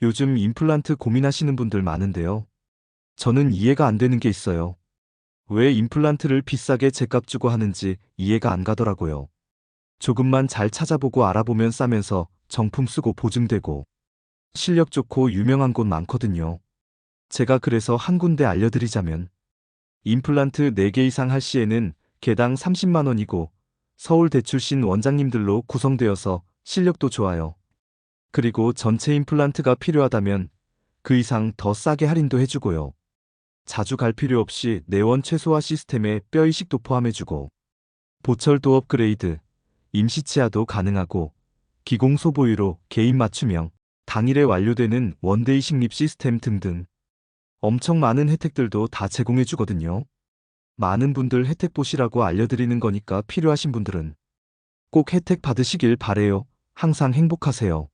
요즘 임플란트 고민하시는 분들 많은데요. 저는 이해가 안 되는 게 있어요. 왜 임플란트를 비싸게 제값 주고 하는지 이해가 안 가더라고요. 조금만 잘 찾아보고 알아보면 싸면서 정품 쓰고 보증되고 실력 좋고 유명한 곳 많거든요. 제가 그래서 한 군데 알려드리자면 임플란트 4개 이상 할 시에는 개당 30만 원이고 서울대 출신 원장님들로 구성되어서 실력도 좋아요. 그리고 전체 임플란트가 필요하다면 그 이상 더 싸게 할인도 해주고요. 자주 갈 필요 없이 내원 최소화 시스템에 뼈 이식도 포함해주고 보철도 업그레이드, 임시 치아도 가능하고 기공 소 보유로 개인 맞춤형, 당일에 완료되는 원데이 식립 시스템 등등 엄청 많은 혜택들도 다 제공해주거든요. 많은 분들 혜택 보시라고 알려드리는 거니까 필요하신 분들은 꼭 혜택 받으시길 바래요. 항상 행복하세요.